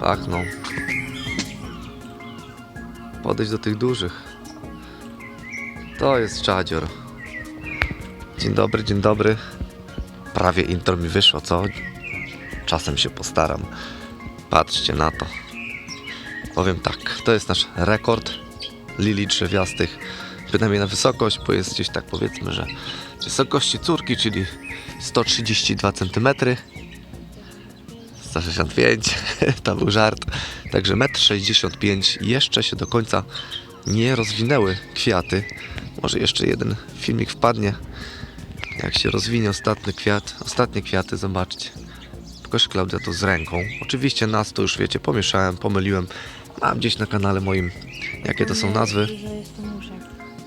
pachną. Podejdź do tych dużych. To jest czadzior. Dzień dobry, dzień dobry. Prawie intro mi wyszło, co? Czasem się postaram. Patrzcie na to. Powiem tak, to jest nasz rekord lilii drzewiastych. Bynajmniej na wysokość, bo jest gdzieś tak powiedzmy, że wysokości córki, czyli 132 cm. 165, to był żart. Także 1,65 m. Jeszcze się do końca nie rozwinęły kwiaty. Może jeszcze jeden filmik wpadnie. Jak się rozwinie ostatni kwiat, ostatnie kwiaty, zobaczcie. Pokaż Klaudia to z ręką. Oczywiście nas to już wiecie, pomieszałem, pomyliłem. Mam gdzieś na kanale moim, jakie to są nazwy.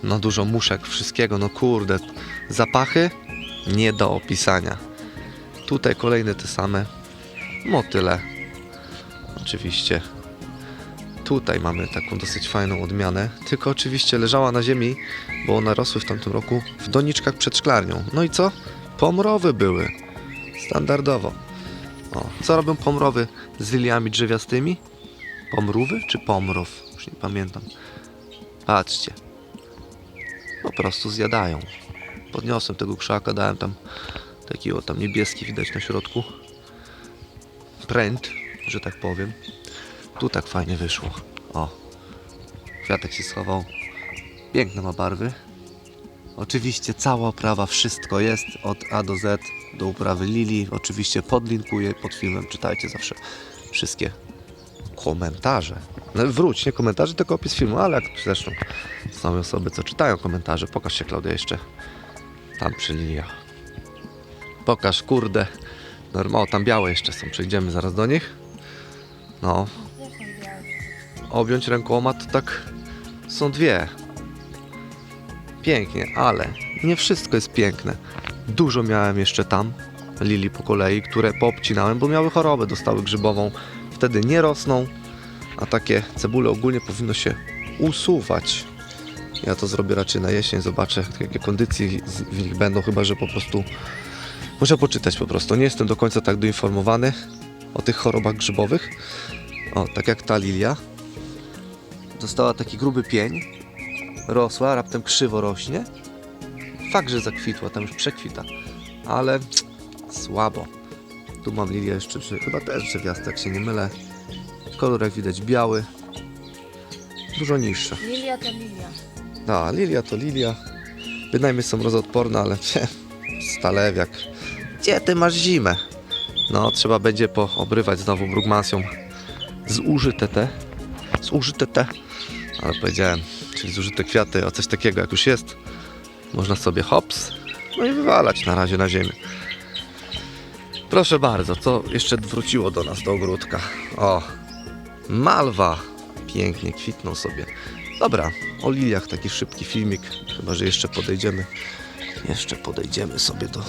No dużo muszek, wszystkiego, no kurde. Zapachy nie do opisania. Tutaj kolejne te same. Motyle. Oczywiście. Tutaj mamy taką dosyć fajną odmianę. Tylko oczywiście leżała na ziemi, bo one rosły w tamtym roku w doniczkach przed szklarnią. No i co? Pomrowy były. Standardowo. O, co robią pomrowy z liliami drzewiastymi? Pomrówy czy pomrów? Już nie pamiętam. Patrzcie po prostu zjadają. Podniosłem tego krzaka, dałem tam taki o tam niebieski widać na środku. Pręt, że tak powiem. Tu tak fajnie wyszło. O. Kwiatek się schował. Piękne ma barwy. Oczywiście cała oprawa, wszystko jest od A do Z do uprawy lilii. Oczywiście podlinkuję pod filmem. Czytajcie zawsze wszystkie komentarze. No, wróć, nie komentarze, tylko opis filmu, ale jak zresztą są osoby, co czytają komentarze. Pokaż się, Klaudia, jeszcze tam przy liliach. Pokaż, kurde. Normal, tam białe jeszcze są. Przejdziemy zaraz do nich. No, objąć rękoma to tak są dwie. Pięknie, ale nie wszystko jest piękne. Dużo miałem jeszcze tam lilii po kolei, które poobcinałem, bo miały chorobę, dostały grzybową. Wtedy nie rosną, a takie cebule ogólnie powinno się usuwać. Ja to zrobię raczej na jesień, zobaczę jakie kondycje z- w nich będą, chyba że po prostu muszę poczytać po prostu. Nie jestem do końca tak doinformowany o tych chorobach grzybowych. O, tak jak ta lilia. Dostała taki gruby pień. Rosła, raptem krzywo rośnie. Fakt, że zakwitła, tam już przekwita. Ale słabo. Tu mam lilię jeszcze, chyba też drzewiaste, jak się nie mylę. Kolor jak widać biały. Dużo niższa. Lilia to lilia. Da, lilia to lilia. Bynajmniej są mrozoodporne, ale stalewiak. Gdzie ty masz zimę? No, trzeba będzie poobrywać znowu brugmansją zużyte te. Zużyte te. Ale powiedziałem, czyli zużyte kwiaty, a coś takiego jak już jest. Można sobie hops, no i wywalać na razie na ziemię. Proszę bardzo, co jeszcze wróciło do nas do ogródka? O, malwa. Pięknie kwitną sobie. Dobra, o liliach taki szybki filmik. Chyba, że jeszcze podejdziemy. Jeszcze podejdziemy sobie do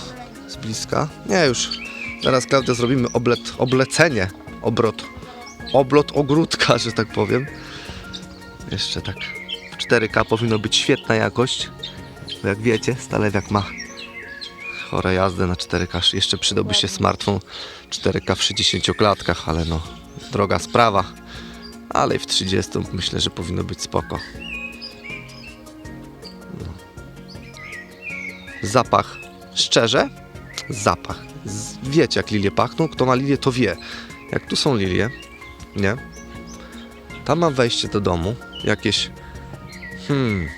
z bliska. Nie, już. Teraz Klaudia zrobimy oblet, oblecenie. Obrot. Oblot ogródka, że tak powiem. Jeszcze tak. W 4K powinno być świetna jakość. Bo jak wiecie, Stalewiak ma chore jazdy na 4K. Jeszcze przydałby się smartfon 4K w 60 klatkach, ale no, droga sprawa. Ale w 30 myślę, że powinno być spoko. No. Zapach. Szczerze? Zapach. Wiecie jak lilie pachną? Kto ma lilię to wie. Jak tu są lilie, nie? Tam mam wejście do domu. Jakieś... Hmm...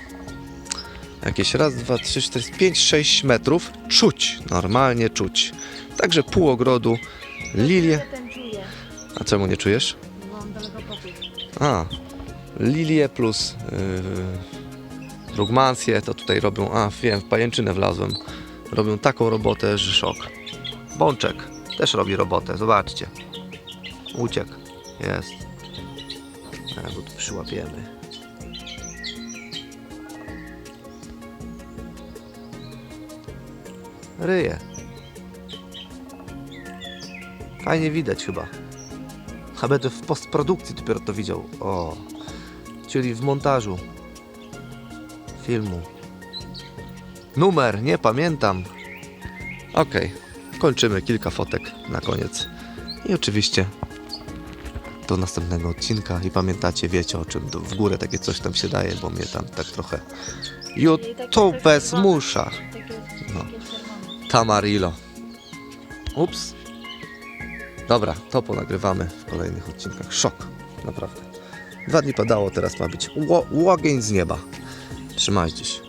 Jakieś raz, dwa, trzy, cztery, pięć, sześć metrów. Czuć. Normalnie czuć. Także pół ogrodu. Lilie. A czemu nie czujesz? Mam daleko pokój. A, lilie plus yy, rugmancje to tutaj robią, a wiem, w pajęczynę wlazłem. Robią taką robotę, że szok. Bączek też robi robotę, zobaczcie. Uciekł, jest. A, go tu przyłapiemy. Ryje. Fajnie widać chyba. A będę w postprodukcji dopiero to widział. O, czyli w montażu filmu. Numer, nie pamiętam. Okej, kończymy kilka fotek na koniec. I oczywiście do następnego odcinka i pamiętacie, wiecie o czym w górę takie coś tam się daje, bo mnie tam tak trochę YouTube zmusza. No. Tamarillo. Ups. Dobra, to ponagrywamy w kolejnych odcinkach. Szok, naprawdę. Dwa dni padało, teraz ma być ło- łogień z nieba. Trzymajcie się.